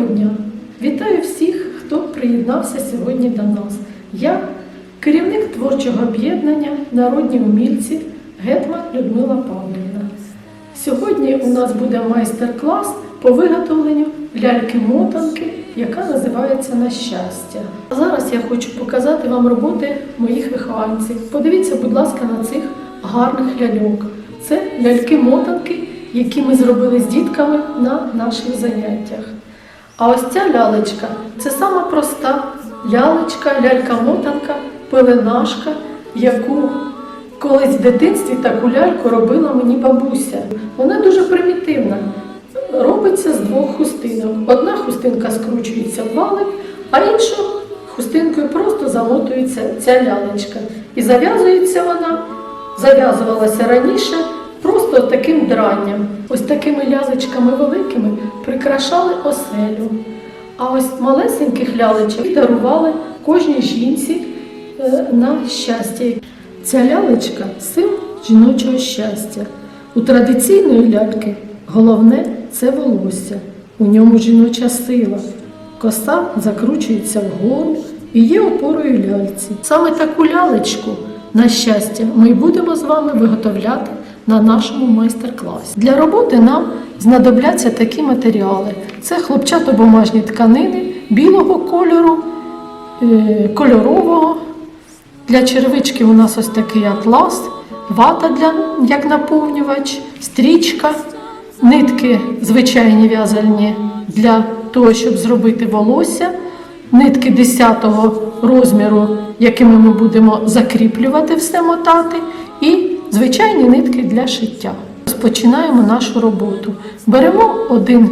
дня! Вітаю всіх, хто приєднався сьогодні до нас. Я керівник творчого об'єднання Народні умільці Гетман Людмила Павлівна. Сьогодні у нас буде майстер-клас по виготовленню ляльки-мотанки, яка називається На щастя. А зараз я хочу показати вам роботи моїх вихованців. Подивіться, будь ласка, на цих гарних ляльок. Це ляльки-мотанки, які ми зробили з дітками на наших заняттях. А ось ця лялечка це сама проста лялечка, лялька-мотанка, пеленашка, яку колись в дитинстві таку ляльку робила мені бабуся. Вона дуже примітивна. Робиться з двох хустинок. Одна хустинка скручується в валик, а іншу хустинкою просто замотується ця лялечка. І зав'язується вона, зав'язувалася раніше просто таким дранням. Ось такими лялечками великими прикрашали оселю. А ось малесеньких лялечок дарували кожній жінці е, на щастя. Ця лялечка символ жіночого щастя. У традиційної ляльки головне це волосся, у ньому жіноча сила. Коса закручується вгору і є опорою ляльці. Саме таку лялечку, на щастя, ми будемо з вами виготовляти на нашому майстер-класі. Для роботи нам знадобляться такі матеріали: це хлопчатобумажні тканини білого кольору, е, кольорового. Для черевички у нас ось такий атлас, вата для, як наповнювач, стрічка, нитки звичайні в'язальні для того, щоб зробити волосся, нитки 10 розміру, якими ми будемо закріплювати все мотати, і звичайні нитки для шиття. Розпочинаємо нашу роботу. Беремо один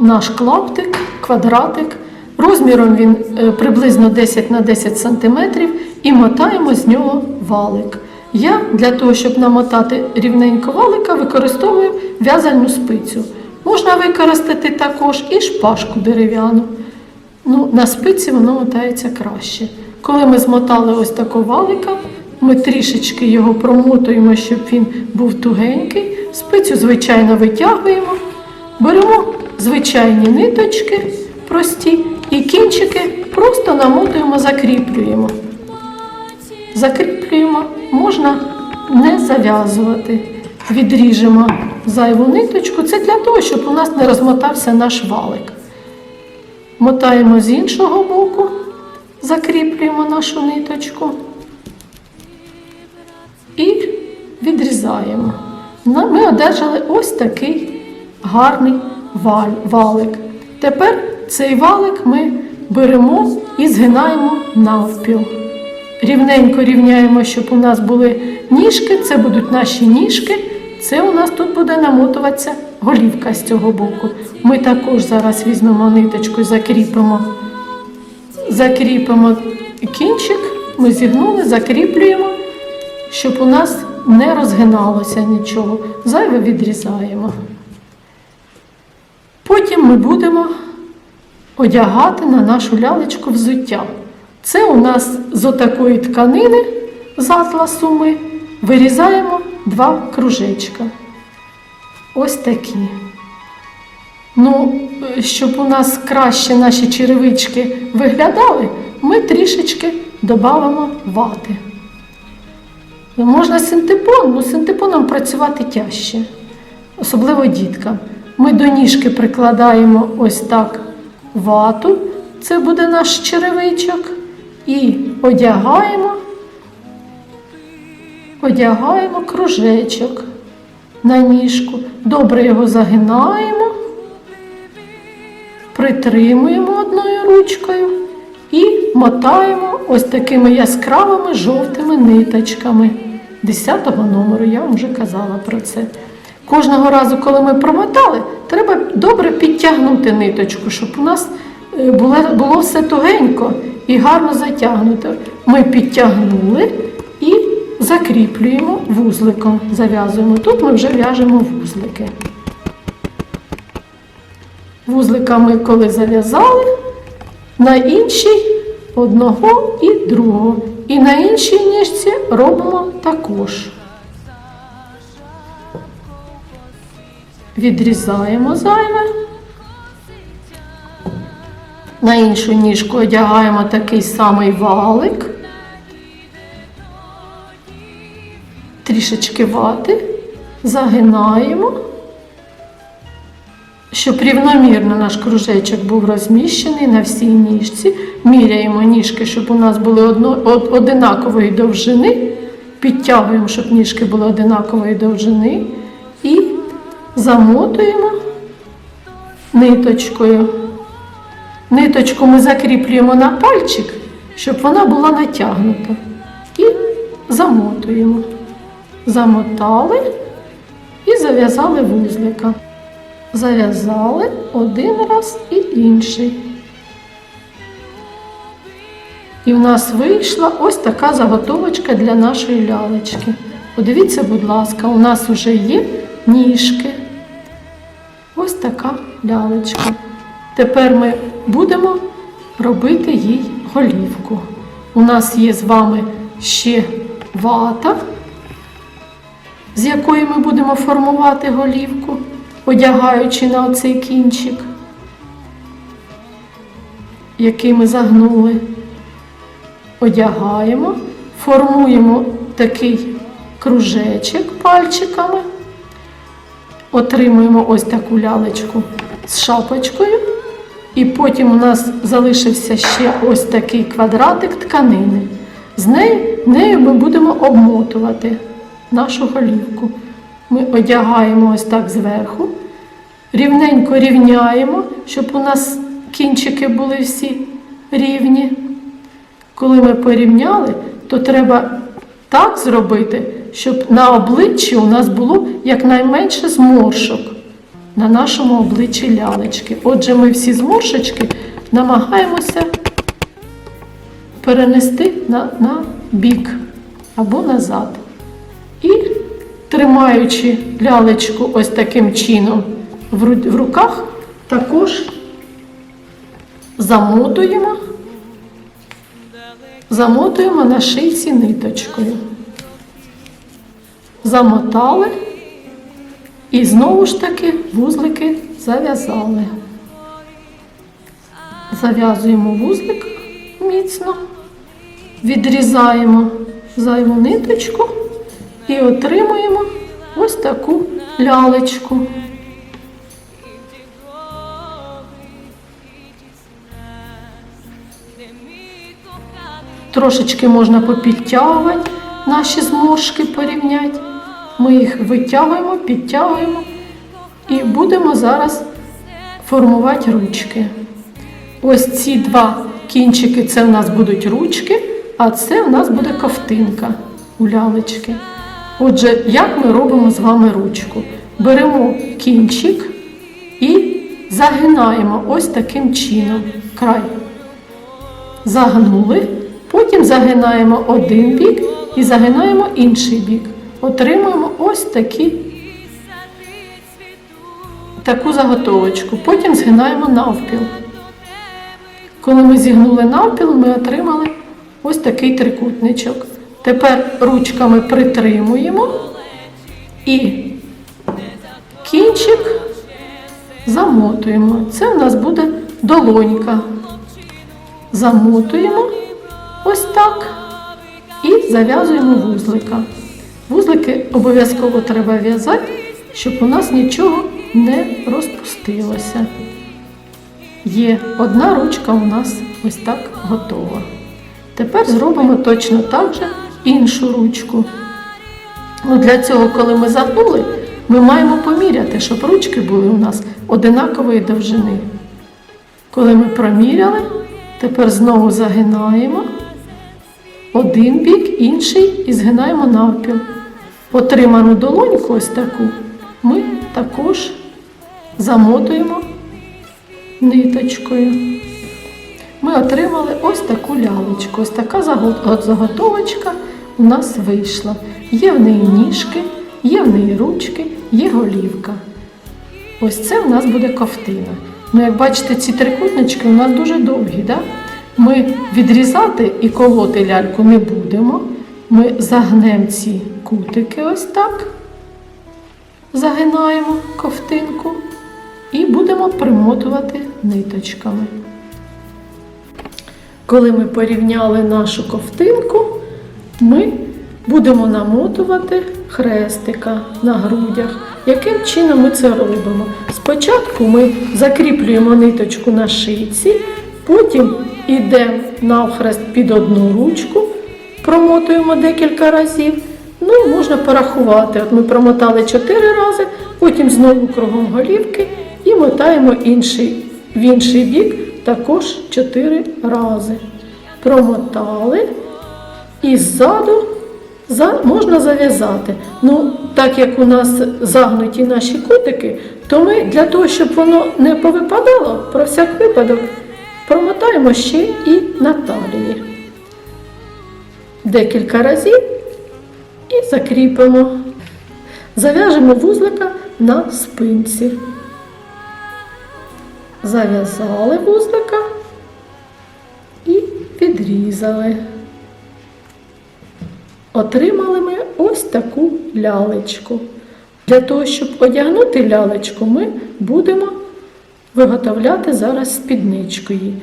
наш клаптик, квадратик. Розміром він е, приблизно 10 на 10 см і мотаємо з нього валик. Я для того, щоб намотати рівненько валика, використовую в'язальну спицю. Можна використати також і шпажку дерев'яну. Ну, на спиці воно мотається краще. Коли ми змотали ось такого валика, ми трішечки його промотуємо, щоб він був тугенький. Спицю, звичайно, витягуємо, беремо звичайні ниточки прості і кінчики просто намотуємо, закріплюємо. Закріплюємо, можна не зав'язувати. Відріжемо зайву ниточку. Це для того, щоб у нас не розмотався наш валик. Мотаємо з іншого боку, закріплюємо нашу ниточку відрізаємо. Ми одержали ось такий гарний валик. Тепер цей валик ми беремо і згинаємо навпіл. Рівненько рівняємо, щоб у нас були ніжки, це будуть наші ніжки. Це у нас тут буде намотуватися голівка з цього боку. Ми також зараз візьмемо ниточку і закріпимо. Закріпимо кінчик, ми зігнули, закріплюємо, щоб у нас не розгиналося нічого. Зайве відрізаємо. Потім ми будемо одягати на нашу лялечку взуття. Це у нас з отакої тканини з атласу ми вирізаємо два кружечка. Ось такі. Ну, щоб у нас краще наші черевички виглядали, ми трішечки додамо вати. Можна синтепон, ну синтепоном працювати тяжче, особливо діткам. Ми до ніжки прикладаємо ось так вату, це буде наш черевичок, і одягаємо, одягаємо кружечок на ніжку. Добре його загинаємо, притримуємо одною ручкою і мотаємо ось такими яскравими жовтими ниточками. 10-го номеру, я вам вже казала про це. Кожного разу, коли ми промотали, треба добре підтягнути ниточку, щоб у нас е, було, все тугенько і гарно затягнуто. Ми підтягнули і закріплюємо вузликом, зав'язуємо. Тут ми вже в'яжемо вузлики. Вузлика ми коли зав'язали, на іншій одного і другого. І на іншій ніжці робимо також. Відрізаємо зайве На іншу ніжку одягаємо такий самий валик. Трішечки вати, загинаємо, щоб рівномірно наш кружечок був розміщений на всій ніжці. Міряємо ніжки, щоб у нас були одно, од- одинакової довжини. Підтягуємо, щоб ніжки були одинакової довжини. І замотуємо ниточкою. Ниточку ми закріплюємо на пальчик, щоб вона була натягнута. І замотуємо. Замотали і зав'язали вузлика. Зав'язали один раз і інший. І в нас вийшла ось така заготовочка для нашої лялечки. Подивіться, будь ласка, у нас вже є ніжки. Ось така лялечка. Тепер ми будемо робити їй голівку. У нас є з вами ще вата, з якої ми будемо формувати голівку, одягаючи на оцей кінчик, який ми загнули. Одягаємо, формуємо такий кружечок пальчиками, отримуємо ось таку лялечку з шапочкою. І потім у нас залишився ще ось такий квадратик тканини. З нею, нею ми будемо обмотувати нашу голівку. Ми одягаємо ось так зверху, рівненько рівняємо, щоб у нас кінчики були всі рівні. Коли ми порівняли, то треба так зробити, щоб на обличчі у нас було якнайменше зморшок на нашому обличчі лялечки. Отже, ми всі зморшечки намагаємося перенести на, на бік або назад. І тримаючи лялечку ось таким чином в ру- в руках, також замотуємо, замотуємо на шийці ниточкою. Замотали. І знову ж таки вузлики зав'язали. Зав'язуємо вузлик міцно, відрізаємо зайву ниточку і отримуємо ось таку лялечку. Трошечки можна попідтягувати наші зморшки порівняти. Ми їх витягуємо, підтягуємо і будемо зараз формувати ручки. Ось ці два кінчики це в нас будуть ручки, а це в нас буде ковтинка у лялечки. Отже, як ми робимо з вами ручку? Беремо кінчик і загинаємо ось таким чином край. Загнули, потім загинаємо один бік і загинаємо інший бік. Отримуємо ось такі, таку заготовочку. Потім згинаємо навпіл. Коли ми зігнули навпіл, ми отримали ось такий трикутничок. Тепер ручками притримуємо і кінчик замотуємо. Це у нас буде долонька. Замотуємо ось так і зав'язуємо вузлика. Вузлики обов'язково треба в'язати, щоб у нас нічого не розпустилося. Є одна ручка у нас ось так готова. Тепер зробимо точно так же іншу ручку. Ну, для цього, коли ми загнули, ми маємо поміряти, щоб ручки були у нас одинакової довжини. Коли ми проміряли, тепер знову загинаємо один бік, інший і згинаємо навпіл. Отриману долоньку ось таку ми також замотуємо ниточкою. Ми отримали ось таку лялечку. Ось така заго- заготовочка у нас вийшла. Є в неї ніжки, є в неї ручки, є голівка. Ось це в нас буде ковтина. Ну, як бачите, ці трикутнички у нас дуже довгі. Да? Ми відрізати і колоти ляльку не будемо. Ми загнемо ці кутики ось так, загинаємо ковтинку і будемо примотувати ниточками. Коли ми порівняли нашу ковтинку, ми будемо намотувати хрестика на грудях. Яким чином ми це робимо? Спочатку ми закріплюємо ниточку на шийці, потім йдемо навхрест під одну ручку, промотуємо декілька разів. Ну можна порахувати. От ми промотали 4 рази, потім знову кругом голівки і мотаємо інший, в інший бік також 4 рази. Промотали і ззаду за, можна зав'язати. Ну, так як у нас загнуті наші кутики, то ми для того, щоб воно не повипадало, про всяк випадок, промотаємо ще і на талії. Декілька разів і закріпимо. Зав'яжемо вузлика на спинці. Зав'язали вузлика і відрізали. Отримали ми ось таку лялечку. Для того, щоб одягнути лялечку, ми будемо виготовляти зараз спідничку її.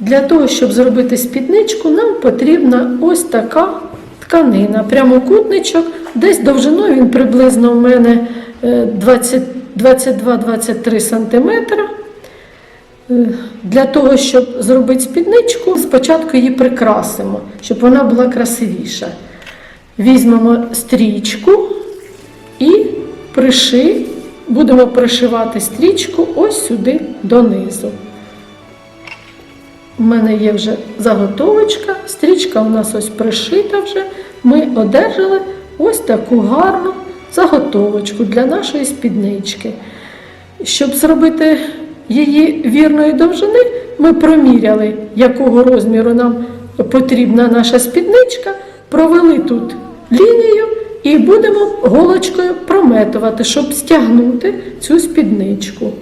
Для того, щоб зробити спідничку, нам потрібна ось така тканина, прямокутничок. Десь довжиною він приблизно у мене е, 20 22-23 см. Для того, щоб зробити спідничку, спочатку її прикрасимо, щоб вона була красивіша. Візьмемо стрічку і приши, будемо пришивати стрічку ось сюди донизу. У мене є вже заготовочка, стрічка у нас ось пришита вже. Ми одержали ось таку гарну заготовочку для нашої спіднички. Щоб зробити її вірної довжини, ми проміряли, якого розміру нам потрібна наша спідничка, провели тут лінію і будемо голочкою прометувати, щоб стягнути цю спідничку.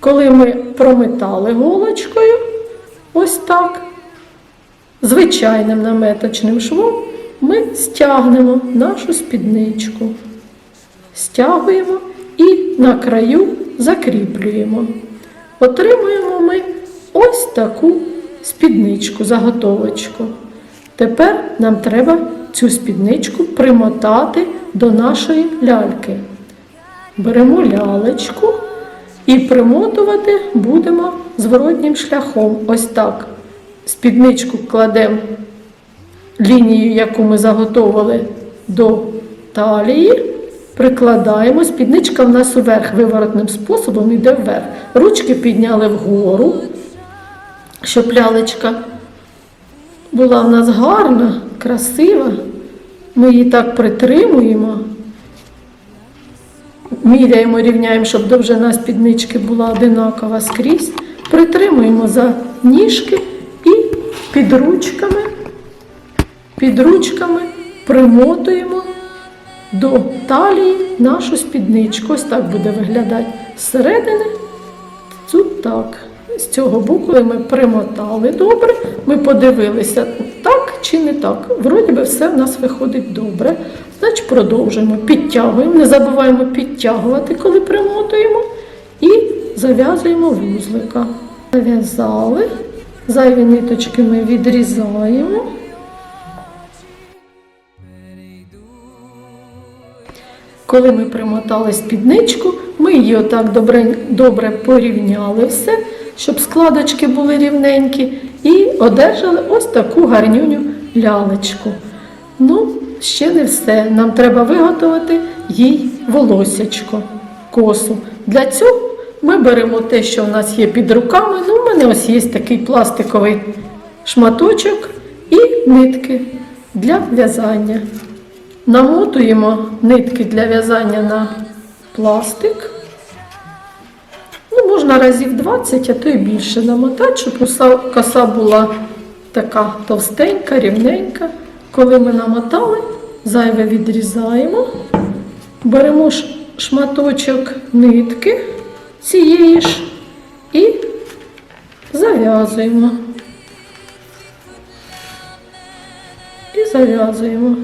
Коли ми прометали голочкою, ось так, звичайним наметочним швом, ми стягнемо нашу спідничку. Стягуємо і на краю закріплюємо. Отримуємо ми ось таку спідничку, заготовочку. Тепер нам треба цю спідничку примотати до нашої ляльки. Беремо лялечку і примотувати будемо зворотнім шляхом. Ось так. Спідничку кладемо лінію, яку ми заготовили до талії, прикладаємо. Спідничка в нас уверх виворотним способом йде вверх. Ручки підняли вгору, щоб лялечка була в нас гарна, красива. Ми її так притримуємо. Міряємо, рівняємо, щоб довжина спіднички була одинакова скрізь. Притримуємо за ніжки і під ручками, під ручками примотуємо до талії нашу спідничку. Ось так буде виглядати зсередини. Тут так. З цього боку ми примотали добре, ми подивилися, так чи не так. Вроді би все в нас виходить добре. Значить, продовжуємо, підтягуємо, не забуваємо підтягувати, коли примотуємо, і зав'язуємо вузлика. Зав'язали, зайві ниточки ми відрізаємо. Коли ми примотали спідничку, ми її отак добре, добре порівняли все, щоб складочки були рівненькі, і одержали ось таку гарнюню лялечку. Ну, ще не все. Нам треба виготовити їй волосячко, косу. Для цього ми беремо те, що в нас є під руками. Ну, у мене ось є такий пластиковий шматочок і нитки для в'язання. Намотуємо нитки для в'язання на пластик. Ну, можна разів 20, а то й більше намотати, щоб коса була така товстенька, рівненька. Коли ми намотали, зайве відрізаємо, беремо шматочок нитки цієї ж і зав'язуємо. І зав'язуємо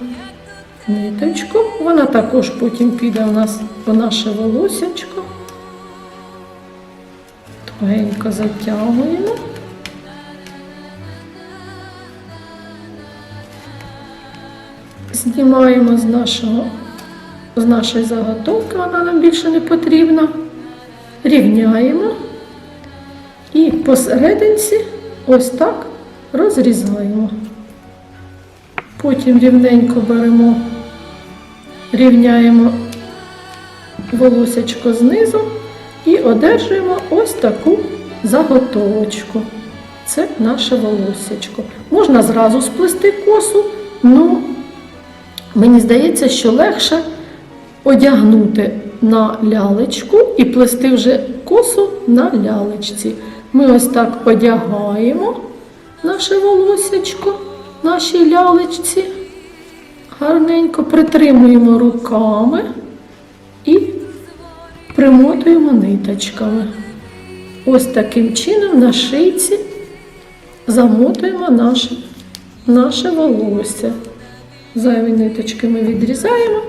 ниточку. Вона також потім піде у нас в наше волосячко. Тугенько затягуємо. Знімаємо з нашого, з нашої заготовки, вона нам більше не потрібна. Рівняємо і посерединці ось так розрізаємо. Потім рівненько беремо рівняємо волосечко знизу і одержуємо ось таку заготовочку. Це наше волосечко. Можна зразу сплести косу, ну мені здається, що легше одягнути на лялечку і плести вже косу на лялечці. Ми ось так одягаємо наше волосечко нашій лялечці. Гарненько притримуємо руками і примотуємо ниточками. Ось таким чином на шийці замотуємо наше, наше волосся. Зайві ниточки ми відрізаємо.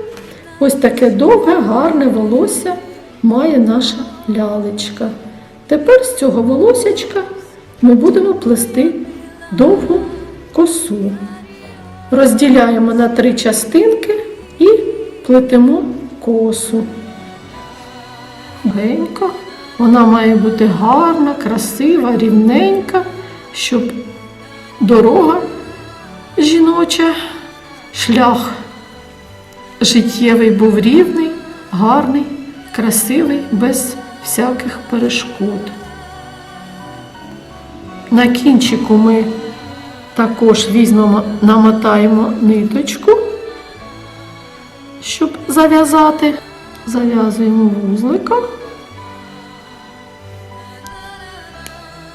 Ось таке довге, гарне волосся має наша лялечка. Тепер з цього волосячка ми будемо плести довгу косу. Розділяємо на три частинки і плетемо косу. Генько. Вона має бути гарна, красива, рівненька, щоб дорога жіноча, шлях життєвий був рівний, гарний, красивий, без всяких перешкод. На кінчику ми також візьмемо, намотаємо ниточку, щоб зав'язати. Зав'язуємо вузликом.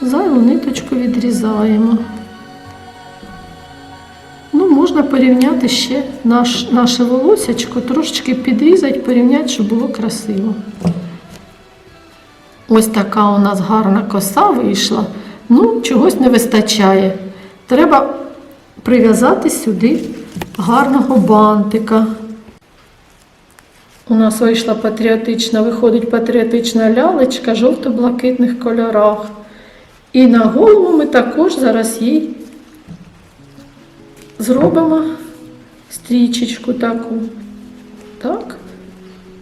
Зайву ниточку відрізаємо. Ну, можна порівняти ще наш, наше волосячко, трошечки підрізати, порівняти, щоб було красиво. Ось така у нас гарна коса вийшла. Ну, чогось не вистачає. Треба прив'язати сюди гарного бантика. У нас вийшла патріотична, виходить патріотична лялечка в жовто-блакитних кольорах. І на голову ми також зараз їй зробимо стрічечку таку. Так.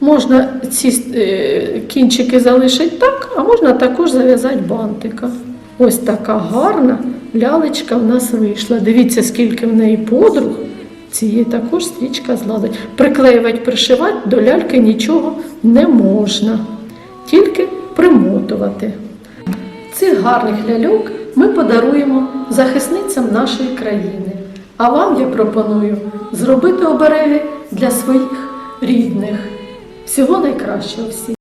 Можна ці е, кінчики залишити так, а можна також зав'язати бантика. Ось така гарна лялечка в нас вийшла. Дивіться, скільки в неї подруг. Цієї також стрічка злазить. Приклеювати, пришивати до ляльки нічого не можна, тільки примотувати. Цих гарних ляльок ми подаруємо захисницям нашої країни. А вам я пропоную зробити обереги для своїх рідних. Всього найкращого всім!